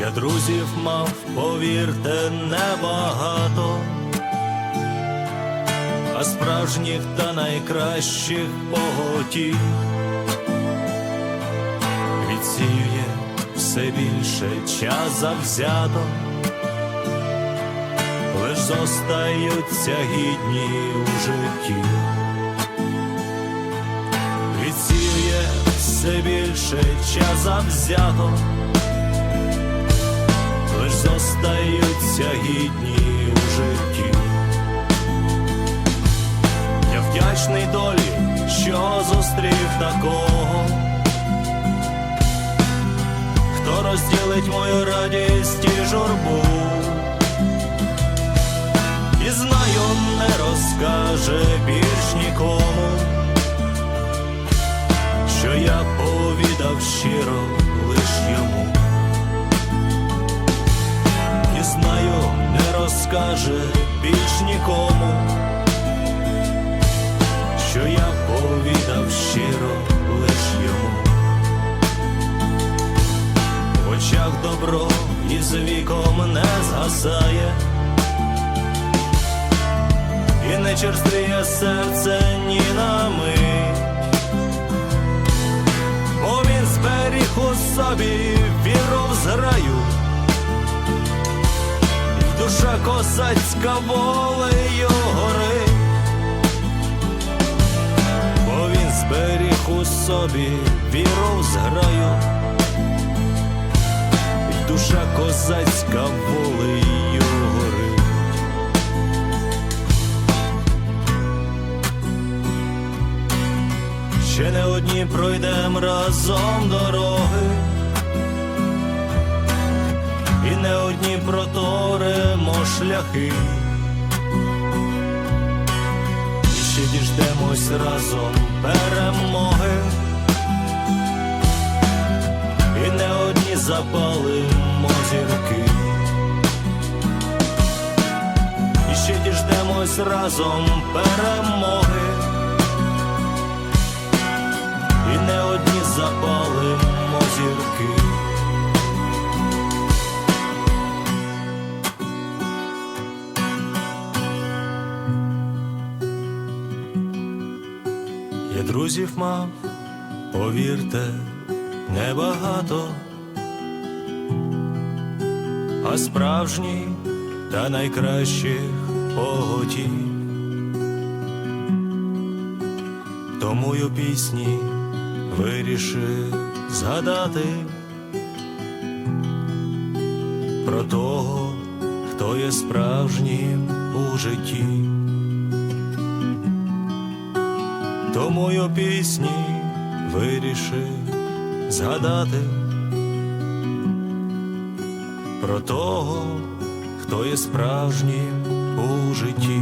Я друзів мав, повірте, небагато, а справжніх та найкращих поготів. Відсіює все більше час завзято, лиш зостаються гідні у житті. Відсіює все більше час завзято, зостаються гідні у житті. Я вдячний долі, що зустрів такого, хто розділить мою радість і журбу, і знаю, не розкаже більш нікому, що я повідав щиро знаю, не розкаже більш нікому. Що я повідав щиро лиш йому. В очах добро і з віком не згасає, і не черствіє серце ні на мить, бо він зберіг у собі віру в зграю, і душа козацька волею горить. бо він зберіг у собі віру в зграю, і душа козацька волею горить. Ще не одні пройдем разом дороги, і не одні проторимо шляхи. Ще діждемось разом перемоги, і не одні запалимо зірки, і ще діждемось разом перемоги, друзів мав, повірте, небагато, а справжніх та найкращих поготів. Тому й у пісні вирішив згадати про того, хто є справжнім у житті. Тому й пісні вирішив згадати про того, хто є справжнім у житті.